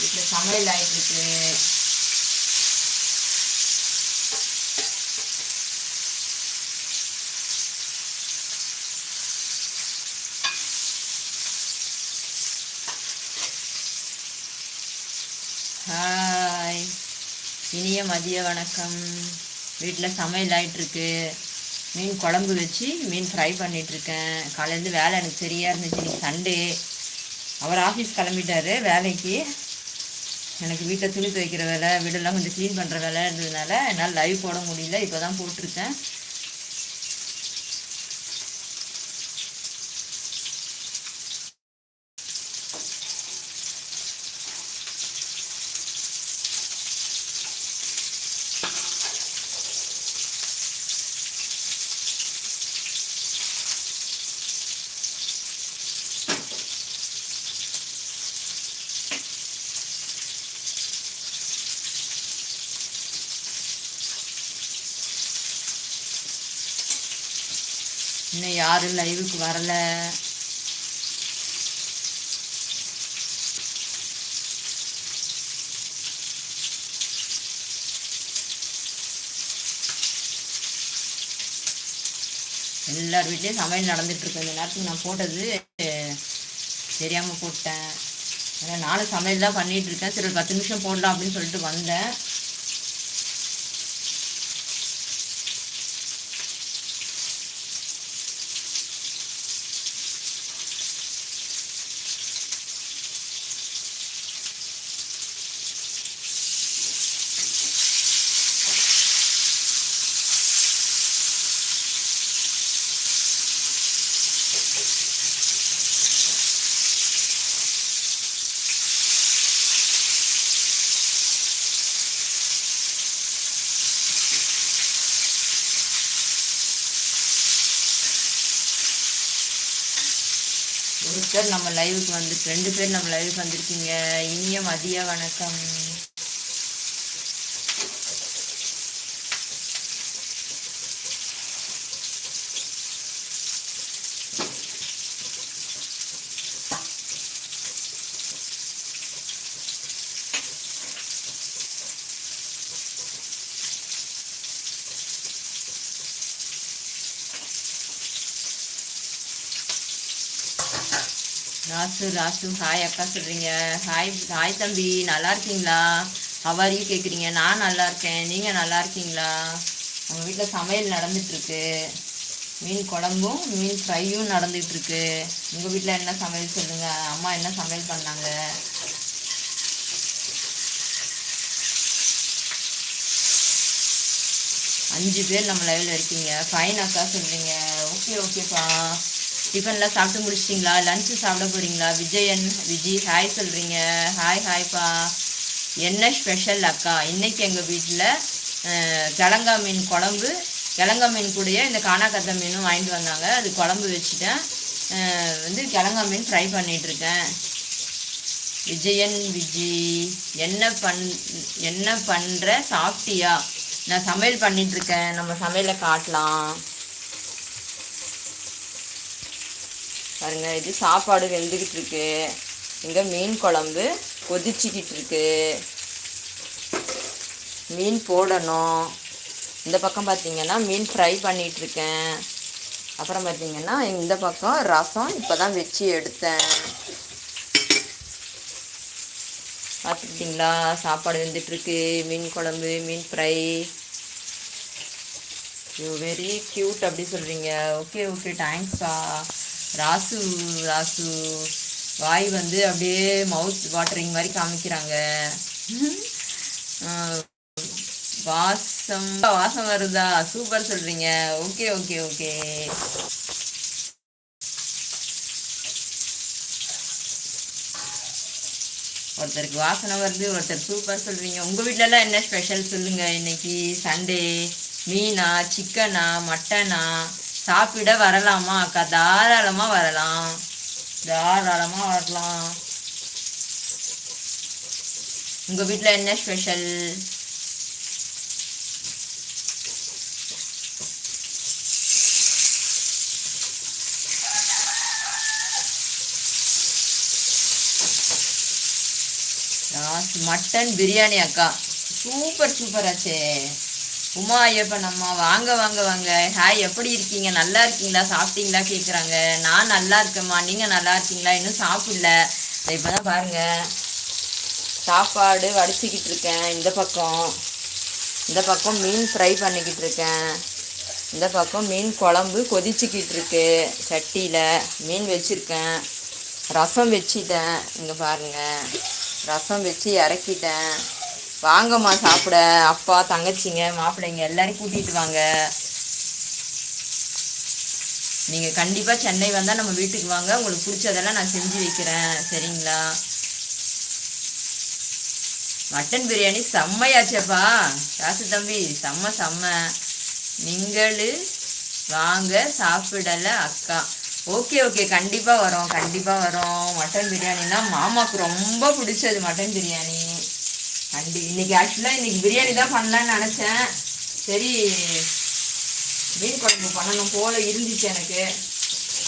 வீட்டில் சமையல் ஆயிட்டுருக்கு. ஹாய் இனிய மதிய வணக்கம். வீட்டில் சமையல் ஆகிட்டுருக்கு மீன் குழம்பு வச்சு மீன் ஃப்ரை பண்ணிகிட்ருக்கேன் காலையிலேருந்து வேலை எனக்கு சரியாக இருந்துச்சு. இன்றைக்கி சண்டே அவர் ஆஃபீஸ் கிளம்பிட்டாரு. வேலைக்கு எனக்கு வீட்டில் துணி துவைக்கிற வேலை வீடெல்லாம் கொஞ்சம் க்ளீன் பண்ணுற வேலை இருந்ததுனால என்னால் லைவ் போட முடியல. இப்போ தான் போட்டிருக்கேன். இன்னும் யாரும் லைவுக்கு வரல. எல்லார் வீட்லேயும் சமையல் நடந்துட்டு இந்த நேரத்துக்கு நான் போட்டது தெரியாமல் போட்டேன். ஏன்னா நானும் சமையல் தான் பண்ணிகிட்ருக்கேன் இருக்கேன். சரி ஒரு பத்து நிமிஷம் போடலாம் அப்படின்னு சொல்லிட்டு வந்தேன். பேர் நம்ம லைவுக்கு வந்து ரெண்டு பேர் நம்ம லைவுக்கு வந்திருக்கீங்க. இனிய மதிய வணக்கம். ராசு ராசு ஹாய் அக்கா சொல்கிறீங்க ஹாய் ஹாய் தம்பி நல்லா இருக்கீங்களா? ஹவாரியும் கேட்குறீங்க நான் நல்லா இருக்கேன். நீங்கள் நல்லா இருக்கீங்களா? உங்கள் வீட்டில் சமையல் நடந்துட்டுருக்கு. மீன் குழம்பும் மீன் ஃப்ரையும் நடந்துகிட்ருக்கு உங்கள் வீட்டில் என்ன சமையல் சொல்லுங்கள் அம்மா என்ன சமையல் பண்ணாங்க? அஞ்சு பேர் நம்ம லைவில் இருக்கீங்க. ஃபைன் அக்கா சொல்கிறீங்க ஓகே ஓகேப்பா டிஃபன்லாம் சாப்பிட்டு முடிச்சிட்டிங்களா? லஞ்சு சாப்பிட போகிறீங்களா விஜயன் விஜய் ஹாய் சொல்கிறீங்க ஹாய் ஹாய்ப்பா என்ன ஸ்பெஷல் அக்கா? இன்றைக்கி எங்கள் வீட்டில் கிழங்கா மீன் குழம்பு. கிழங்கா மீன் கூடயே இந்த காணாக்கத்த மீனும் வாங்கிட்டு வந்தாங்க. அது குழம்பு வச்சுட்டேன். வந்து கிழங்கா மீன் ஃப்ரை பண்ணிகிட்ருக்கேன் விஜயன் விஜி என்ன பண் என்ன பண்ணுற சாப்பிட்டியா? நான் சமையல் பண்ணிகிட்ருக்கேன் நம்ம சமையலை காட்டலாம். பாருங்க இது சாப்பாடு வெந்துக்கிட்டு இருக்கு. இங்கே மீன் குழம்பு கொதிச்சிக்கிட்டு இருக்கு. மீன் போடணும். இந்த பக்கம் பார்த்தீங்கன்னா மீன் ஃப்ரை பண்ணிட்டு இருக்கேன். அப்புறம் பார்த்தீங்கன்னா இந்த பக்கம் ரசம் இப்போ தான் வச்சு எடுத்தேன். பார்த்துக்கிட்டிங்களா சாப்பாடு வெந்துட்டுருக்கு மீன் குழம்பு மீன் ஃப்ரை. யூ வெரி க்யூட் அப்படி சொல்கிறீங்க ஓகே ஓகே தேங்க்ஸ்ப்பா ராசு ராசு வாய் வந்து அப்படியே மவுத் வாட்டரிங் மாதிரி காமிக்கிறாங்க. வாசம் வாசம் வருதா? சூப்பர் சொல்றீங்க. ஓகே ஓகே ஓகே ஒருத்தருக்கு வாசனை வருது ஒருத்தர் சூப்பர் சொல்கிறீங்க உங்கள் வீட்டிலலாம் என்ன ஸ்பெஷல் சொல்லுங்கள் இன்னைக்கு சண்டே மீனா சிக்கனா மட்டனா? சாப்பிட வரலாமா? அக்கா தாராளமாக வரலாம். தாராளமாக வரலாம். உங்கள் வீட்டில் என்ன ஸ்பெஷல் மட்டன் பிரியாணி அக்கா. சூப்பர் சூப்பர் ஆச்சே. உமா ஐயப்பன் அம்மா வாங்க வாங்க வாங்க. ஹாய் எப்படி இருக்கீங்க? நல்லா இருக்கீங்களா? சாப்பிட்டீங்களா? கேட்குறாங்க நான் நல்லா இருக்கேம்மா. நீங்கள் நல்லா இருக்கீங்களா? இன்னும் சாப்பிடல. இப்போ தான் பாருங்கள் சாப்பாடு வடிச்சிக்கிட்டு இருக்கேன். இந்த பக்கம். இந்த பக்கம் மீன் ஃப்ரை பண்ணிக்கிட்டு இருக்கேன். இந்த பக்கம் மீன் குழம்பு கொதிச்சிக்கிட்டு இருக்கு. சட்டியில் மீன் வச்சுருக்கேன். ரசம் வச்சிட்டேன். இங்கே பாருங்கள் ரசம் வச்சு இறக்கிட்டேன். வாங்கம்மா சாப்பிட. அப்பா தங்கச்சிங்க மாப்பிள்ளைங்க எல்லாரையும் கூட்டிகிட்டு வாங்க. நீங்கள் கண்டிப்பாக சென்னை வந்தால் நம்ம வீட்டுக்கு வாங்க. உங்களுக்கு பிடிச்சதெல்லாம் நான் செஞ்சு வைக்கிறேன். சரிங்களா? மட்டன் பிரியாணி செம்மையாச்சேப்பா. காசு தம்பி செம்ம செம்ம. நீங்கள் வாங்க சாப்பிடல அக்கா. Okay okay. கண்டிப்பாக வரோம் கண்டிப்பாக வரோம். மட்டன் பிரியாணினா மாமாவுக்கு ரொம்ப பிடிச்சது மட்டன் பிரியாணி. அண்டு இன்னைக்கு ஆக்சுவலாக இன்னைக்கு பிரியாணி தான் பண்ணலான்னு நினச்சேன். சரி மீன் குழம்பு பண்ணணும் போல இருந்துச்சு எனக்கு.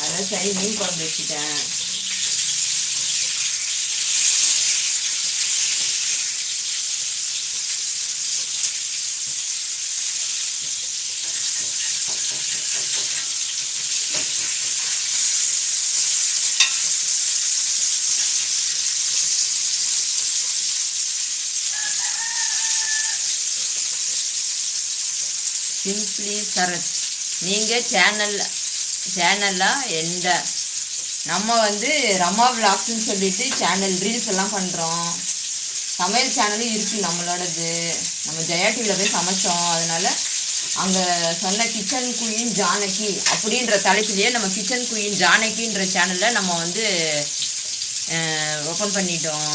அதான் சரி மீன் குழம்பு வச்சுட்டேன். ப்ளீஸ் சரத் நீங்கள் சேனல் சேனலாக எந்த? நம்ம வந்து ரமா விளாக்ஸ்ன்னு சொல்லிட்டு சேனல் ரீல்ஸ் எல்லாம் பண்ணுறோம் சமையல் சேனலும் இருக்குது நம்மளோடது. நம்ம ஜெயா டிவியில் போய் சமைச்சோம். அதனால் அங்கே சொன்ன கிச்சன் குயின் ஜானகி அப்படின்ற தலைப்பிலேயே நம்ம கிச்சன் குயின் ஜானகின்ற சேனலில் நம்ம வந்து ஓப்பன் பண்ணிட்டோம்.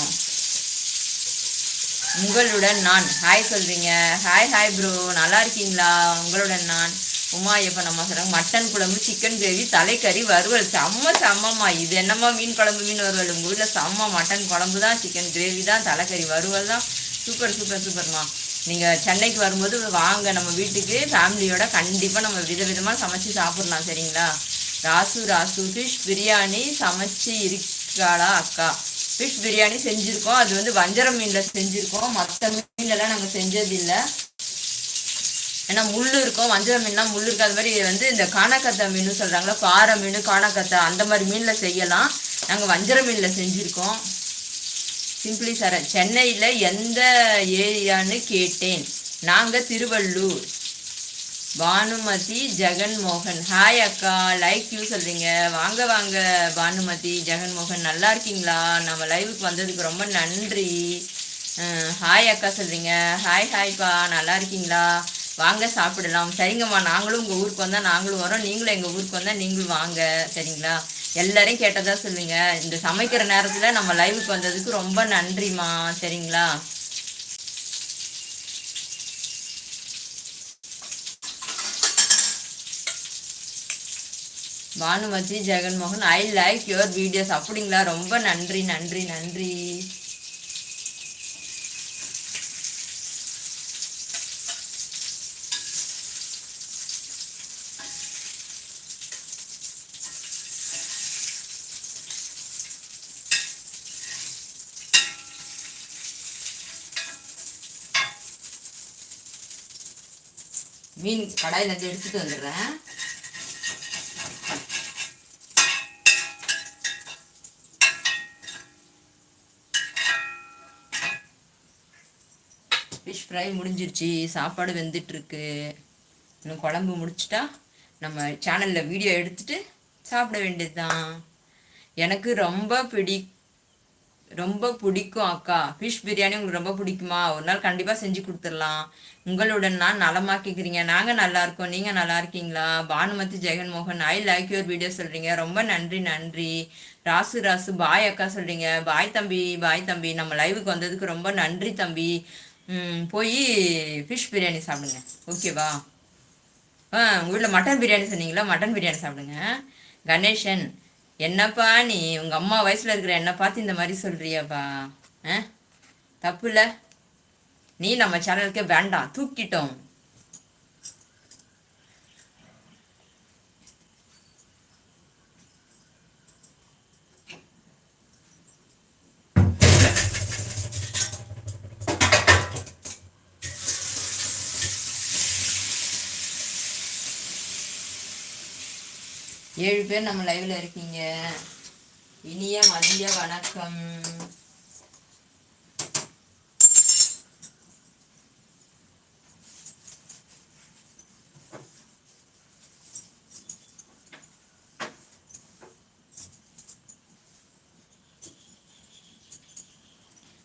உங்களுடன் நான். ஹாய் சொல்றீங்க. ஹாய் ஹாய் ப்ரோ நல்லா இருக்கீங்களா? உங்களுடன் நான். உமா எப்போ நம்ம சொல்கிறாங்க மட்டன் குழம்பு சிக்கன் கிரேவி தலைக்கறி வறுவல். செம்ம செம்மம்மா. இது என்னம்மா மீன் குழம்பு மீன் வறுவல்? உங்கள் வீட்டில் செம்ம மட்டன் குழம்பு தான் சிக்கன் கிரேவி தான் தலைக்கறி வறுவல் தான். சூப்பர் சூப்பர் சூப்பர்மா நீங்கள் சென்னைக்கு வரும்போது வாங்க. நம்ம வீட்டுக்கு ஃபேமிலியோட கண்டிப்பாக நம்ம விதவிதமாக சமைச்சு சாப்பிட்லாம் சரிங்களா? ராசு ராசு ஃபிஷ் பிரியாணி சமைச்சு இருக்காளா அக்கா? ஃபிஷ் பிரியாணி செஞ்சுருக்கோம். அது வந்து வஞ்சரம் மீனில் செஞ்சுருக்கோம். மற்ற மீன்லலாம் நாங்கள் செஞ்சதில்லை. ஏன்னா முள் இருக்கும். வஞ்சரம் மீன்லாம் முள் இருக்காத. மாதிரி வந்து இந்த காணக்கத்தை மீன் சொல்கிறாங்களா பாறை மீன் காணக்கத்தை அந்த மாதிரி மீனில் செய்யலாம். நாங்கள் வஞ்சர மீனில் செஞ்சுருக்கோம். சிம்பிளி சார சென்னையில் எந்த ஏரியான்னு கேட்டேன். நாங்கள் திருவள்ளூர். பானுமதி ஜெகன்மோகன். ஹாய் அக்கா லைக் யூ சொல்கிறீங்க வாங்க வாங்க பானுமதி ஜெகன்மோகன். நல்லா இருக்கீங்களா? நம்ம லைவுக்கு வந்ததுக்கு ரொம்ப நன்றி. ஹாய் அக்கா சொல்கிறீங்க ஹாய் ஹாய்ப்பா நல்லா இருக்கீங்களா? வாங்க சாப்பிடலாம். சரிங்கம்மா நாங்களும் உங்கள் ஊருக்கு வந்தால் நாங்களும் வரோம். நீங்களும் எங்கள் ஊருக்கு வந்தால் நீங்களும் வாங்க. சரிங்களா? எல்லாரையும் கேட்டதாக சொல்லுங்கள் இந்த சமைக்கிற நேரத்தில் நம்ம லைவுக்கு வந்ததுக்கு ரொம்ப நன்றிம்மா. சரிங்களா? Banumathi Jaganmohan I like your videos அப்படிங்களா? ரொம்ப நன்றி நன்றி நன்றி. மீன் கடாயிலேருந்து எடுத்துட்டு வந்துடுறேன் ஃபிஷ் ஃப்ரை முடிஞ்சிருச்சு சாப்பாடு வெந்துட்டுருக்கு. இன்னும் குழம்பு முடிச்சிட்டா நம்ம சேனலில் வீடியோ எடுத்துட்டு சாப்பிட வேண்டியது தான் எனக்கு ரொம்ப பிடி ரொம்ப பிடிக்கும் அக்கா. ஃபிஷ் பிரியாணி உங்களுக்கு ரொம்ப பிடிக்குமா? ஒரு நாள் கண்டிப்பாக செஞ்சு கொடுத்துடலாம். உங்களுடன் நான் நலமா கேட்குறீங்க நாங்கள் நல்லா இருக்கோம். நீங்கள் நல்லா இருக்கீங்களா? Banumathi Jaganmohan I like your video சொல்கிறீங்க ரொம்ப நன்றி நன்றி. ராசு ராசு பாய் அக்கா சொல்கிறீங்க பாய் தம்பி பாய் தம்பி. நம்ம லைவுக்கு வந்ததுக்கு ரொம்ப நன்றி தம்பி. போய் ஃபிஷ் பிரியாணி சாப்பிடுங்க. ஓகேவா ஆ உங்கள் வீட்டில் மட்டன் பிரியாணி சொன்னீங்களா? மட்டன் பிரியாணி சாப்பிடுங்க. கணேசன் என்னப்பா நீ உங்கள் அம்மா வயசில் இருக்கிற என்னை பார்த்து இந்த மாதிரி சொல்கிறியாப்பா ஆ? தப்பு இல்லை. நீ நம்ம சேனலுக்கே வேண்டாம். தூக்கிட்டோம். ஏழு பேர் நம்ம லைவ்ல இருக்கீங்க. இனிய மதிய வணக்கம்.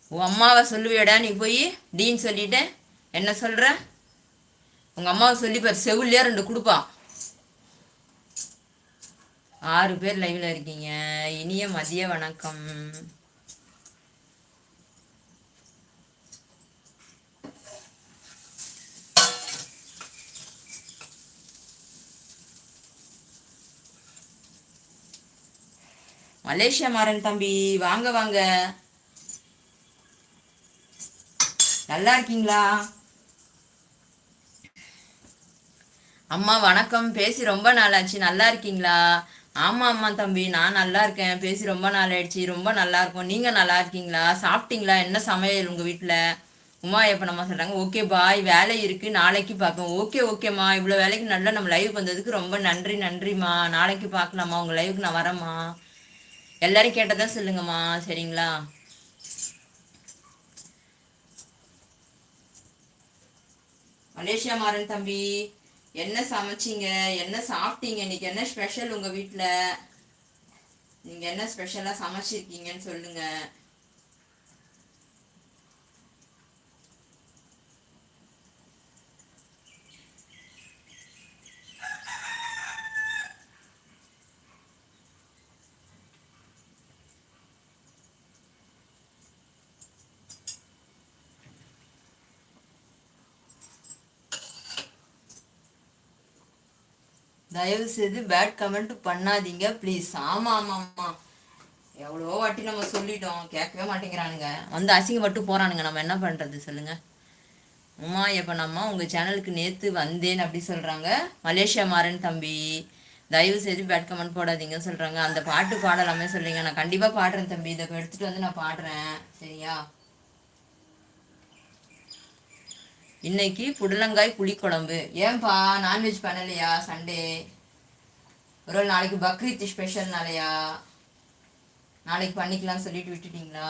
உன் அம்மாவை சொல்லுவியடா நீ போய் டீன்னு சொல்லிட்டு என்ன சொல்ற? உங்க அம்மாவை சொல்லி பாரு ரெண்டு கொடுப்பான் ஆறு பேர் லைவ்ல இருக்கீங்க. இனிய மதிய வணக்கம். மலேசியா மாறன் தம்பி வாங்க வாங்க. நல்லா இருக்கீங்களா? அம்மா வணக்கம். பேசி ரொம்ப நாளாச்சு. நல்லா இருக்கீங்களா? ஆமா தம்பி. நான் நல்லா இருக்கேன். பேசி ரொம்ப நாள் ஆயிடுச்சு ரொம்ப நல்லா இருக்கும். நீங்க நல்லா இருக்கீங்களா? சாப்பிட்டீங்களா? என்ன சமையல் உங்க வீட்டில் உமா எப்ப நம்ம சொல்றாங்க ஓகே பாய். வேலை இருக்கு. நாளைக்கு பார்ப்போம். ஓகே ஓகேம்மா. இவ்வளோ வேலைக்கு நல்லா நம்ம லைவ் வந்ததுக்கு ரொம்ப நன்றி நன்றிம்மா. நாளைக்கு பார்க்கலாமா உங்க லைவுக்கு நான் வரேம்மா. எல்லாரும் கேட்டதா சொல்லுங்கம்மா. சரிங்களா? மலேசியா மாறன் தம்பி. என்ன சமைச்சிங்க? என்ன சாப்பிட்டீங்க? இன்னைக்கு என்ன ஸ்பெஷல் உங்க வீட்டில் நீங்க என்ன ஸ்பெஷலா சமைச்சிருக்கீங்கன்னு சொல்லுங்க. தயவு செய்து பேட் கமெண்ட் பண்ணாதீங்க ப்ளீஸ் ஆமாம் ஆமாம் ஆமாம் எவ்வளோ வாட்டி நம்ம சொல்லிட்டோம். கேட்கவே மாட்டேங்கிறானுங்க. வந்து அசிங்கப்பட்டு போகிறானுங்க நம்ம என்ன பண்ணுறது சொல்லுங்கள் உமா எப்போ நம்ம உங்கள் சேனலுக்கு நேற்று வந்தேன் அப்படி சொல்கிறாங்க மலேசியா மாறன் தம்பி தயவு செய்து பேட் கமெண்ட் போடாதீங்கன்னு சொல்கிறாங்க அந்த பாட்டு பாடலாமே சொல்றீங்க. நான் கண்டிப்பாக பாடுறேன் தம்பி. இதை எடுத்துகிட்டு வந்து நான் பாடுறேன். சரியா? இன்னைக்கு புடலங்காய் புளிக்குழம்பு. ஏன்பா நான்வெஜ் பண்ணலையா? சண்டே ஒரு நாளைக்கு பக்ரீத் ஸ்பெஷல்னாலயா நாளைக்கு பண்ணிக்கலாம் சொல்லிட்டு விட்டுட்டீங்களா?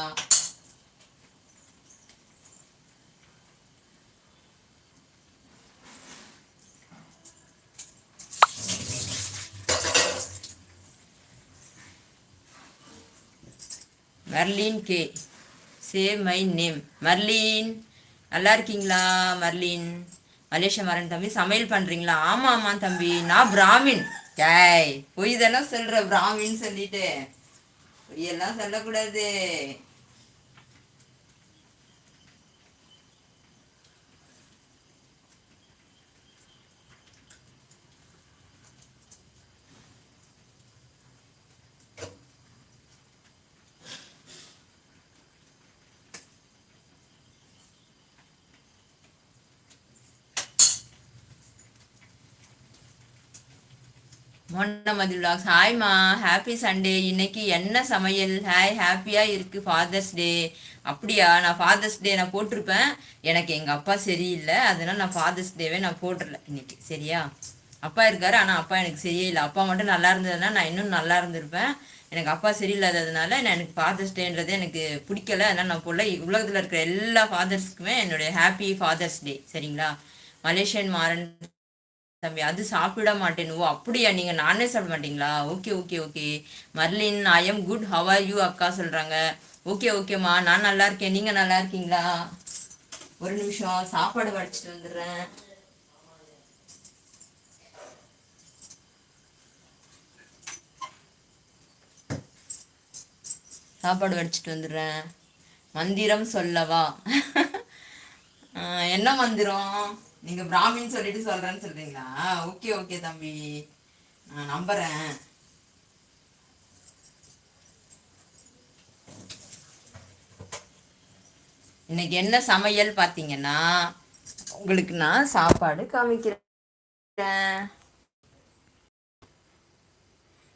Marlin K say my name Marlin நல்லா இருக்கீங்களா மர்லின்? மலேசிய மரன் தம்பி சமையல் பண்றீங்களா? ஆமா ஆமா தம்பி. நான் பிராமின். கேய் பொய் தானே சொல்ற பிராமின் சொல்லிட்டு. பொய்யெல்லாம் சொல்லக்கூடாது. மொன்னமதி விலாக்ஸ் ஹாய்மா ஹாப்பி சண்டே இன்னைக்கு என்ன சமையல்? ஹாய் ஹாப்பியாக இருக்குது ஃபாதர்ஸ் டே அப்படியா? நான் ஃபாதர்ஸ் டே நான் போட்டிருப்பேன். எனக்கு எங்கள் அப்பா சரியில்லை. அதனால் நான் ஃபாதர்ஸ் டேவே நான் போட்டுடல இன்னைக்கு. சரியா? அப்பா இருக்காரு. ஆனால் அப்பா எனக்கு சரியே இல்லை அப்பா மட்டும் நல்லா இருந்ததுன்னா நான் இன்னும் நல்லா இருந்திருப்பேன். எனக்கு அப்பா சரியில்லாததுனால நான் எனக்கு ஃபாதர்ஸ் டேன்றது எனக்கு பிடிக்கல. அதனால் நான் போடல. உலகத்தில் இருக்கிற எல்லா ஃபாதர்ஸ்க்குமே என்னுடைய ஹாப்பி ஃபாதர்ஸ் டே சரிங்களா? மலேசியன் மாறன் தம்பி அது சாப்பிட மாட்டேன். ஓ அப்படியா? நீங்க நானே சாப்பிட மாட்டீங்களா? Okay okay okay. Marlin I am good how are you அக்கா? சொல்றாங்க. ஓகே ஓகேம்மா. நான் நல்லா இருக்கேன். நீங்க நல்லா இருக்கீங்களா? ஒரு நிமிஷம். சாப்பாடு வடிச்சிட்டு வந்துடுறேன். சாப்பாடு வடிச்சிட்டு வந்துடுறேன். மந்திரம் சொல்லவா? என்ன மந்திரம்? நீங்க பிராமின் சொல்லிட்டு சொல்றேன்னு சொல்றீங்களா? ஓகே ஓகே தம்பி. நான் நம்புறேன். இன்னைக்கு என்ன சமையல் பார்த்தீங்கன்னா உங்களுக்கு நான் சாப்பாடு காமிக்கிறேன்.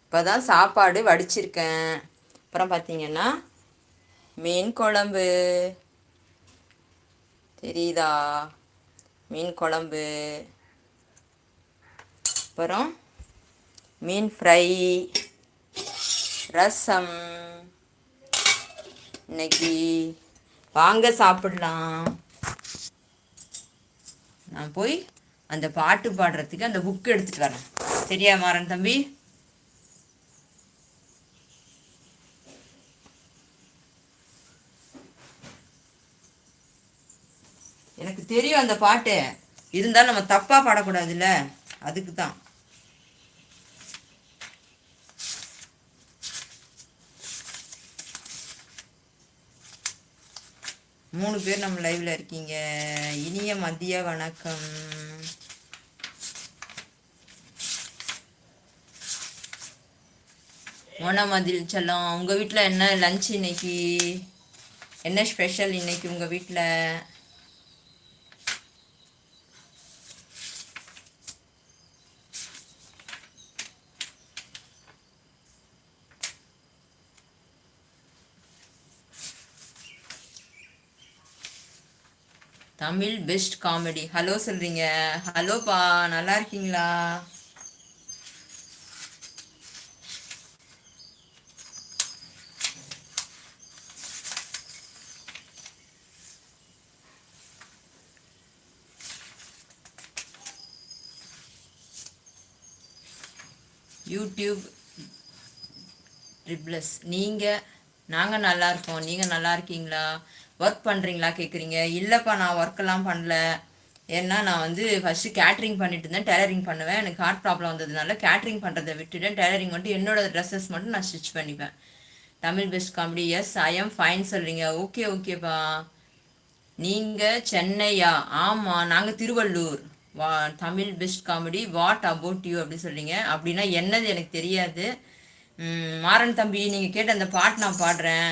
இப்போதான் சாப்பாடு வடிச்சிருக்கேன். அப்புறம் பார்த்தீங்கன்னா மீன் குழம்பு. தெரியுதா? மீன் குழம்பு. அப்புறம் மீன் ஃப்ரை. ரசம். இன்னைக்கு வாங்க சாப்பிடலாம். நான் போய் அந்த பாட்டு பாடுறதுக்கு அந்த புக் எடுத்துகிட்டு வரேன். சரியா மாறன் தம்பி? எனக்கு தெரியும் அந்த பாட்டு. இருந்தாலும் நம்ம தப்பாக பாடக்கூடாதுல்ல? அதுக்கு தான் மூணு பேர் நம்ம லைவ்ல இருக்கீங்க. இனிய மதிய வணக்கம். மதில் செல்லம் உங்க வீட்டில் என்ன லஞ்ச் இன்னைக்கு? என்ன ஸ்பெஷல் இன்னைக்கு உங்க வீட்டில் தமிழ் பெஸ்ட் காமெடி. ஹலோ சொல்றீங்க. ஹலோப்பா நல்லா இருக்கீங்களா? யூடியூப் ட்ரிப்ளஸ் நீங்கள் நாங்கள் நல்லா இருக்கோம். நீங்கள் நல்லா இருக்கீங்களா? ஒர்க் பண்ணுறீங்களா கேட்குறீங்க இல்லைப்பா நான் ஒர்க்கெல்லாம் பண்ணல. ஏன்னா நான் வந்து ஃபஸ்ட்டு கேட்ரிங் பண்ணிட்டு இருந்தேன். டெய்லரிங் பண்ணுவேன். எனக்கு ஹார்ட் ப்ராப்ளம் வந்ததுனால கேட்ரிங் பண்ணுறதை விட்டுட்டேன். டெய்லரிங் மட்டும் என்னோட ட்ரெஸ்ஸஸ் மட்டும் நான் ஸ்டிச் பண்ணிப்பேன். Tamil best comedy yes I am fine சொல்கிறீங்க ஓகே ஓகேப்பா நீங்கள் சென்னையா? ஆமாம் நாங்கள் திருவள்ளூர். வா Tamil best comedy what about you அப்படின்னு சொல்கிறீங்க அப்படின்னா என்னது எனக்கு தெரியாது. மாறன் தம்பி நீங்கள் கேட்ட அந்த பாட்டு நான் பாடுறேன்.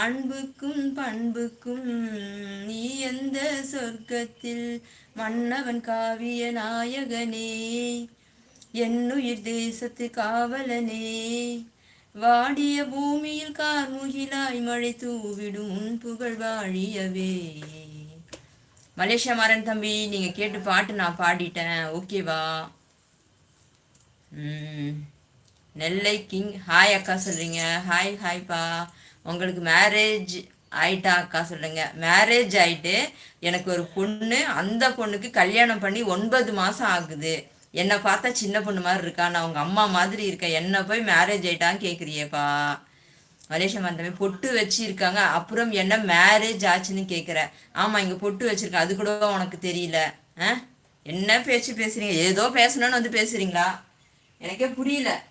அன்புக்கும் பண்புக்கும் நீ எந்த சொர்க்கத்தில் மன்னவன் காவிய நாயகனே? என்னுயிர் தேசத்து காவலனே. வாடிய பூமியில் கார்முகிலாய் மழை தூவிடும் உன் புகழ் வாழியவே. மலேசியா மாறன் தம்பி நீங்க கேட்டு பாட்டு நான் பாடிட்டேன். ஓகேவா நெல்லை கிங் ஹாய் அக்கா சொல்றீங்க. ஹாய் ஹாய்ப்பா உங்களுக்கு மேரேஜ் ஆயிட்டா அக்கா சொல்லுங்க. மேரேஜ் ஆயிட்டு எனக்கு ஒரு பொண்ணு அந்த பொண்ணுக்கு கல்யாணம் பண்ணி ஒன்பது மாசம் ஆகுது. என்னை பார்த்தா சின்ன பொண்ணு மாதிரி இருக்கா? நான் உங்க அம்மா மாதிரி இருக்கேன். என்ன போய் மேரேஜ் ஆயிட்டான்னு கேக்குறியேப்பா. மலேசியா மந்தமே பொட்டு வச்சிருக்காங்க. அப்புறம் என்ன மேரேஜ் ஆச்சுன்னு கேட்குற ஆமாம் இங்கே பொட்டு வச்சிருக்கேன் அது கூட உனக்கு தெரியல. ஆ? என்ன பேச்சு பேசுறீங்க? ஏதோ பேசணும்னு வந்து பேசுறீங்களா? எனக்கே புரியல.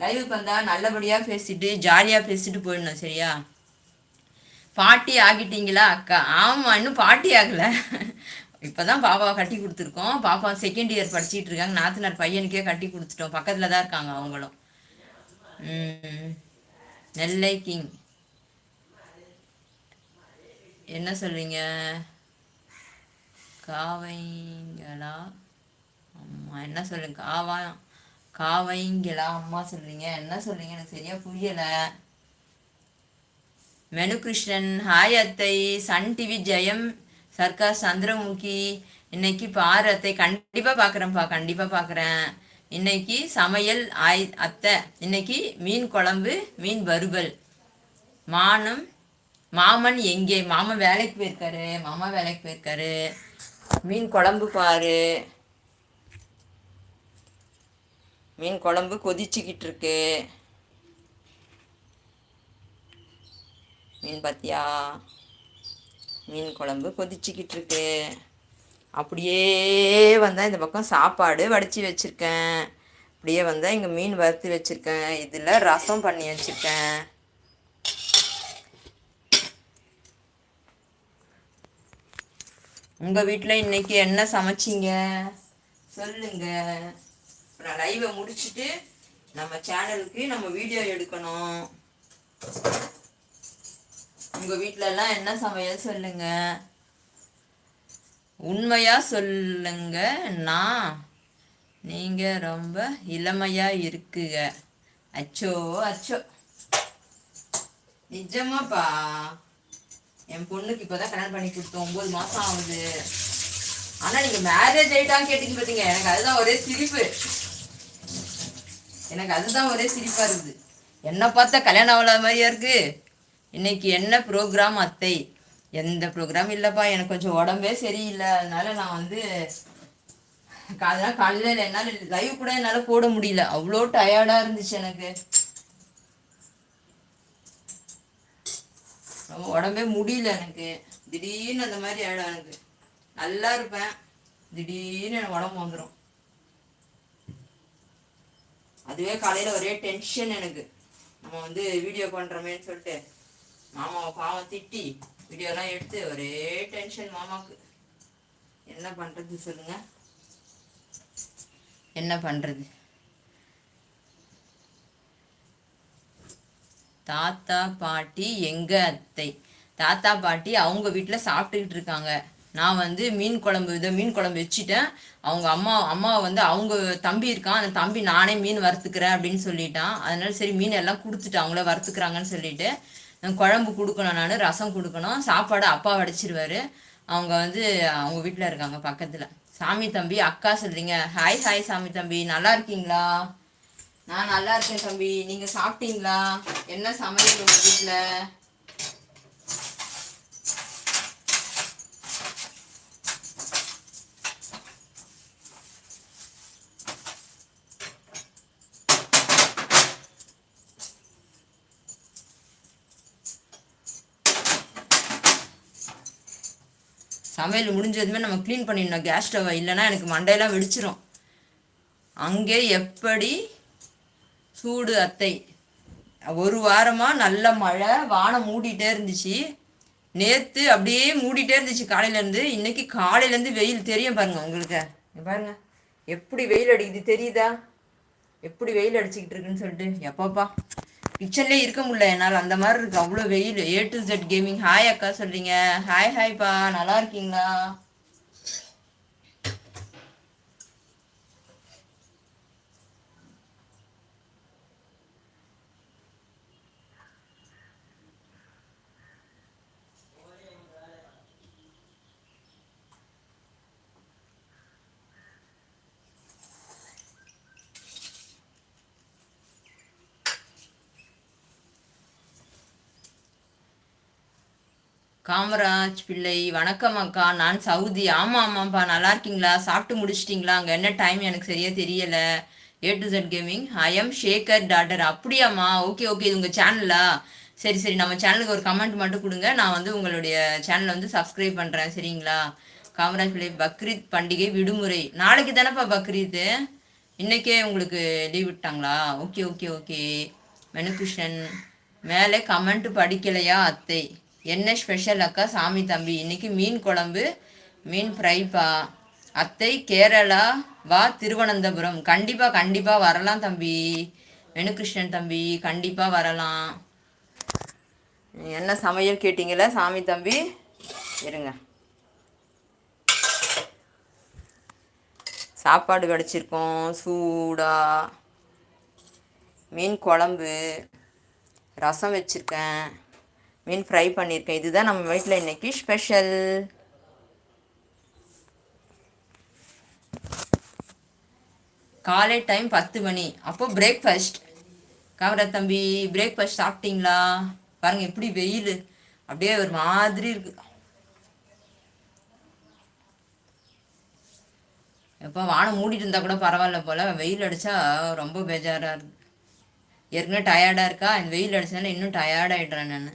லைவுக்கு வந்தால் நல்லபடியாக பேசிட்டு ஜாலியாக பேசிட்டு போயிடணும் சரியா? பாட்டி ஆகிட்டீங்களா அக்கா? ஆமாம் இன்னும் பாட்டி ஆகலை. இப்போ தான் பாப்பாவை கட்டி கொடுத்துருக்கோம். பாப்பா செகண்ட் இயர் படிச்சுட்டு இருக்காங்க. நாத்தனார் பையனுக்கே கட்டி கொடுத்துட்டோம். பக்கத்தில் தான் இருக்காங்க அவங்களும். ம் நெல்லை கிங் என்ன சொல்றீங்க? காவைங்களா? ஆமாம் என்ன சொல்லுங்க? காவா காவைங்களா அம்மா சொல்றீங்க. என்ன சொல்றீங்க? எனக்கு சரியா புரியல. மெனுகிருஷ்ணன் ஹாய் அத்தை. Sun TV Jayam. Sarkar Chandramukhi. இன்னைக்கு பாரு அத்தை. கண்டிப்பா பார்க்குறேன்ப்பா கண்டிப்பா பார்க்குறேன் இன்னைக்கு சமையல் ஆய் அத்தை. இன்னைக்கு மீன் குழம்பு மீன் வறுவல். மானம் மாமன் எங்கே? மாமன் வேலைக்கு போயிருக்காரு. மாமா வேலைக்கு போயிருக்காரு. மீன் குழம்பு பாரு. மீன் குழம்பு கொதிச்சுக்கிட்டு இருக்கு மீன் பாத்தியா? மீன் குழம்பு கொதிச்சுக்கிட்டு இருக்கு அப்படியே வந்தால் இந்த பக்கம் சாப்பாடு வடித்து வச்சுருக்கேன். அப்படியே வந்தால் இங்கே மீன் வறுத்து வச்சுருக்கேன். இதில் ரசம் பண்ணி வச்சுருக்கேன். உங்கள் வீட்டில் இன்றைக்கி என்ன சமைச்சிங்க? சொல்லுங்கள் நான் லைவை முடிச்சுட்டு நம்ம சேனலுக்கு நம்ம வீடியோ எடுக்கணும். உங்க வீட்டுல எல்லாம் என்ன சமையல் சொல்லுங்க? உண்மையா சொல்லுங்க நான் நீங்க ரொம்ப இளமையா இருக்குங்க. அச்சோ அச்சோ. நிஜமாப்பா. என் பொண்ணுக்கு இப்பதான் கல்யாணம் பண்ணி கொடுத்தோம் ஒன்பது மாசம் ஆகுது. ஆனா நீங்க மேரேஜ் ஆயிட்டான்னு கேட்டீங்க பாத்தீங்க. எனக்கு அதுதான் ஒரே சிரிப்பு. எனக்கு அதுதான் ஒரே சிரிப்பாக இருக்குது. என்ன பார்த்தா கல்யாணம் அவ்வளோ மாதிரியா இருக்கு? இன்னைக்கு என்ன ப்ரோக்ராம் அத்தை? எந்த ப்ரோக்ராம் இல்லைப்பா எனக்கு கொஞ்சம் உடம்பே சரியில்லை. அதனால நான் வந்து அதெல்லாம் காலையில் என்னால் லைவ் கூட என்னால் போட முடியல. அவ்வளோ டயர்டாக இருந்துச்சு எனக்கு. உடம்பே முடியல எனக்கு. திடீர்னு அந்த மாதிரி ஆயிடும் எனக்கு. நல்லா இருப்பேன். திடீர்னு எனக்கு உடம்பு வந்துடும் அதுவே காலையில் ஒரே டென்ஷன் எனக்கு. நம்ம வந்து வீடியோ பண்ணுறோமேன்னு சொல்லிட்டு மாமாவை பாவம் திட்டி வீடியோலாம் எடுத்து ஒரே டென்ஷன் மாமாவுக்கு என்ன பண்ணுறது சொல்லுங்க. என்ன பண்ணுறது தாத்தா பாட்டி எங்கள் அத்தை? தாத்தா பாட்டி அவங்க வீட்டில் சாப்பிட்டுக்கிட்டு இருக்காங்க. நான் வந்து மீன் குழம்பு இதை மீன் குழம்பு வச்சுட்டேன். அவங்க அம்மா அம்மா வந்து அவங்க தம்பி இருக்கான் அந்த தம்பி நானே மீன் வறுத்துக்கிறேன் அப்படின்னு சொல்லிட்டான். அதனால சரி மீன் எல்லாம் கொடுத்துட்டு அவங்கள வறுத்துக்கிறாங்கன்னு சொல்லிட்டு குழம்பு கொடுக்கணும் நான் ரசம் கொடுக்கணும். சாப்பாடு அப்பா வடிச்சிருவாரு. அவங்க வந்து அவங்க வீட்டில் இருக்காங்க பக்கத்தில். சாமி தம்பி அக்கா சொல்றீங்க. ஹாய் ஹாய் சாமி தம்பி. நல்லா இருக்கீங்களா? நான் நல்லா இருக்கேன் தம்பி. நீங்கள் சாப்பிட்டீங்களா? என்ன சமையல் உங்கள் வீட்டில் சமையல் முடிஞ்சதுமே நம்ம க்ளீன் பண்ணிடணும். கேஸ் ஸ்டவ்வை இல்லைன்னா எனக்கு மண்டையெல்லாம் வெடிச்சிரும். அங்கே எப்படி சூடு அத்தை? ஒரு வாரமாக நல்ல மழை வானம் மூடிட்டே இருந்துச்சு. நேற்று அப்படியே மூடிட்டே இருந்துச்சு காலையிலேருந்து. இன்னைக்கு காலையிலேருந்து வெயில் தெரியும் பாருங்க உங்களுக்கு. பாருங்க. எப்படி வெயில் அடிக்குது தெரியுதா? எப்படி வெயில் அடிச்சுக்கிட்டு இருக்குன்னு சொல்லிட்டு. எப்பப்பா? கிச்சன்லேயே இருக்க முடியல. என்னால் அந்த மாதிரி இருக்கு. அவ்வளோ வெயில். A to Z gaming hi அக்கா சொல்றீங்க. ஹாய் ஹாய்ப்பா நல்லா இருக்கீங்களா? காமராஜ் பிள்ளை வணக்கம் அக்கா. நான் சவுதி. ஆமாம் ஆமாம்ப்பா. நல்லா இருக்கீங்களா? சாப்பிட்டு முடிச்சிட்டிங்களா? அங்கே என்ன டைம் எனக்கு சரியா தெரியல. A to Z gaming I am Shekar daughter அப்படியாம்மா? ஓகே ஓகே இது உங்கள் சேனலா சரி சரி. நம்ம சேனலுக்கு ஒரு கமெண்ட் மட்டும் கொடுங்க. நான் வந்து உங்களுடைய சேனலை வந்து சப்ஸ்கிரைப் பண்ணுறேன் சரிங்களா? காமராஜ் பிள்ளை பக்ரீத் பண்டிகை விடுமுறை. நாளைக்கு தானேப்பா பக்ரீத்து இன்றைக்கே உங்களுக்கு லீவ் விட்டாங்களா? ஓகே ஓகே ஓகே மெனுகிருஷ்ணன் மேலே கமெண்ட் படிக்கலையா அத்தை? என்ன ஸ்பெஷல் அக்கா? சாமி தம்பி இன்னைக்கு மீன் குழம்பு மீன் ஃப்ரைப்பா அத்தை கேரளா வா திருவனந்தபுரம். கண்டிப்பாக கண்டிப்பாக வரலாம் தம்பி. வெணுகிருஷ்ணன் தம்பி கண்டிப்பாக வரலாம். என்ன சமையல் கேட்டிங்களா சாமி தம்பி? இருங்க. சாப்பாடு கிடச்சிருக்கோம். சூடாக மீன் குழம்பு. ரசம் வச்சுருக்கேன். மீன் ஃப்ரை பண்ணியிருக்கேன். இதுதான் நம்ம வீட்டில் இன்றைக்கி ஸ்பெஷல் காலை டைம் பத்து மணி. அப்போ பிரேக்ஃபாஸ்ட் கவர தம்பி பிரேக்ஃபாஸ்ட் சாப்பிட்டீங்களா? பாருங்க எப்படி வெயில். அப்படியே ஒரு மாதிரி இருக்கு. எப்போ வானம் மூடிட்டு இருந்தால் கூட பரவாயில்ல போல். வெயில் அடித்தா ரொம்ப பேஜாராக இருக்கு. ஏற்கனவே டயர்டாக இருக்கா? இந்த வெயில் அடிச்சதுனால இன்னும் டயர்டாகிடுறேன் நான்.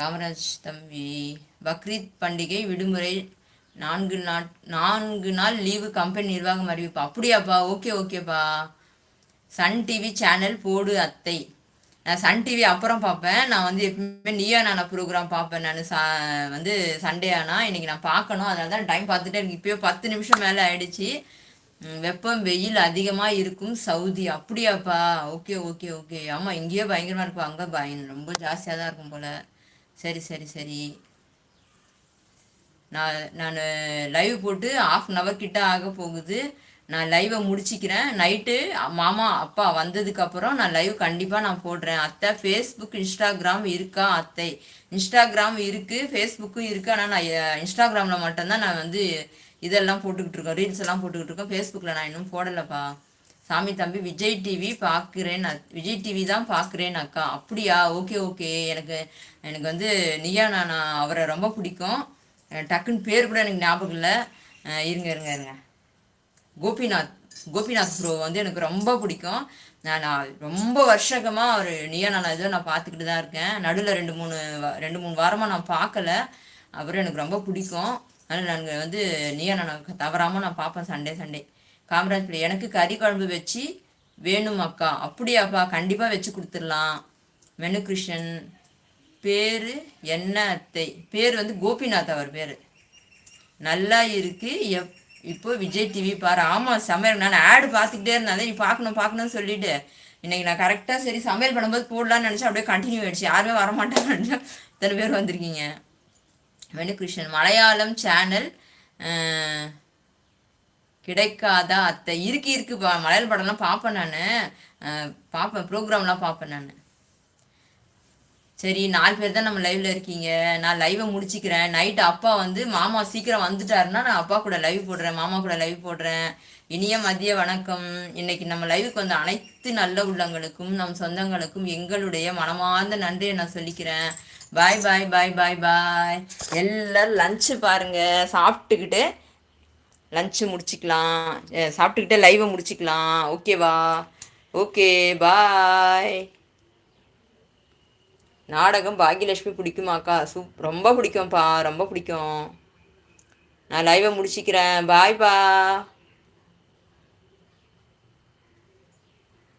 காமராஜ் தம்பி பக்ரீத் பண்டிகை விடுமுறை நான்கு நாட் நான்கு நாள் லீவு கம்பெனி நிர்வாகம் அறிவிப்பா. அப்படியாப்பா? ஓகே ஓகேப்பா. சன் டிவி சேனல் போடு அத்தை. நான் சன் டிவி அப்புறம் பார்ப்பேன். நான் வந்து எப்பவுமே நீயா நானா ப்ரோக்ராம் பார்ப்பேன் நான். சா வந்து சண்டே ஆனால் இன்னைக்கு நான் பார்க்கணும். அதனால தான் டைம் பார்த்துட்டே இருக்கு இப்போயே பத்து நிமிஷம் மேலே ஆயிடுச்சு. வெப்பம் வெயில் அதிகமாக இருக்கும் சவுதி. அப்படியாப்பா? Okay okay okay. ஆமாம் இங்கேயே பயங்கரமாக இருக்கும். அங்கே பய ரொம்ப ஜாஸ்தியாக தான் இருக்கும் போல். சரி சரி சரி. நான் நான் லைவ் போட்டு ஆஃப் அன் ஹவர் கிட்ட ஆக போகுது. நான் லைவை முடிச்சிக்கிறேன். நைட்டு மாமா அப்பா வந்ததுக்கப்புறம் நான் லைவ் கண்டிப்பாக நான் போடுறேன். அத்தை ஃபேஸ்புக் இன்ஸ்டாகிராம் இருக்கா அத்தை? இன்ஸ்டாகிராம் இருக்குது ஃபேஸ்புக்கும் இருக்குது ஆனால் நான் இன்ஸ்டாகிராமில் மட்டும்தான் நான் வந்து இதெல்லாம் போட்டுக்கிட்டு இருக்கோம். ரீல்ஸ் எல்லாம் போட்டுக்கிட்டு இருக்கோம். ஃபேஸ்புக்கில் நான் இன்னும் போடலைப்பா. சாமி தம்பி விஜய் டிவி பார்க்குறேன் விஜய் டிவி தான் பார்க்குறேன் அக்கா. அப்படியா? Okay okay. எனக்கு எனக்கு வந்து நியா நான் அவரை ரொம்ப பிடிக்கும். டக்குன்னு பேர் கூட எனக்கு ஞாபகம் இல்லை. இருங்க இருங்க இருங்க. கோபிநாத் கோபிநாத் ப்ரோ வந்து எனக்கு ரொம்ப பிடிக்கும். நான் நான் ரொம்ப வருஷகமாக அவர் நியா நான் இதை நான் பார்த்துக்கிட்டு தான் இருக்கேன். நடுவில் ரெண்டு மூணு ரெண்டு மூணு வாரமாக நான் பார்க்கல அவர் எனக்கு ரொம்ப பிடிக்கும். அதனால் நாங்கள் வந்து நியா நான் தவறாமல் நான் பார்ப்பேன் சண்டே சண்டே. காமராஜ் பிள்ளை எனக்கு கறி குழம்பு வச்சு வேணும் அக்கா. அப்படியாப்பா கண்டிப்பாக வச்சு கொடுத்துடலாம். மெனு கிருஷ்ணன் பேர் என்ன அத்தை? பேர் வந்து கோபிநாத் அவர் பேர். நல்லா இருக்கு. எப் இப்போ விஜய் டிவி பாரு. ஆமாம் சமையல் நான் ஆடு பார்த்துக்கிட்டே இருந்தேன். நீ பார்க்கணும் பார்க்கணும்னு சொல்லிட்டு. இன்னைக்கு நான் கரெக்டாக சரி சமையல் பண்ணும்போது போடலான்னு நினச்சா அப்படியே கண்டினியூ ஆயிடுச்சு. யாருமே வரமாட்டாங்கன்னு இத்தனை பேர் வந்திருக்கீங்க. வெனுகிருஷ்ணன் மலையாளம் சேனல் கிடைக்காதா அத்தை? இருக்கு இருக்கு. மலையாள படம்லாம் பார்ப்பேன் நான். பார்ப்பேன். ப்ரோக்ராம்லாம் பார்ப்பேன் நான். சரி நாலு பேர் தான் நம்ம லைவ்ல இருக்கீங்க. நான் லைவை முடிச்சிக்கிறேன். நைட் அப்பா வந்து மாமா சீக்கிரம் வந்துட்டாருன்னா நான் அப்பா கூட லைவ் போடுறேன். மாமா கூட லைவ் போடுறேன். இனிய மதிய வணக்கம். இன்னைக்கு நம்ம லைவுக்கு வந்த அனைத்து நல்ல உள்ளங்களுக்கும் நம் சொந்தங்களுக்கும் எங்களுடைய மனமார்ந்த நன்றியை நான் சொல்லிக்கிறேன். பாய் பாய் பாய் பாய் பாய் எல்லாரும் லஞ்சு பாருங்க. சாப்பிட்டுக்கிட்டு லஞ்சு முடிச்சிக்கலாம். சாப்பிட்டுக்கிட்டே லைவை முடிச்சிக்கலாம். ஓகேவா ஓகே பாய் நாடகம் பாக்யலட்சுமி பிடிக்குமாக்கா சூப் ரொம்ப பிடிக்கும்ப்பா ரொம்ப பிடிக்கும். நான் லைவை முடிச்சிக்கிறேன். பாய்ப்பா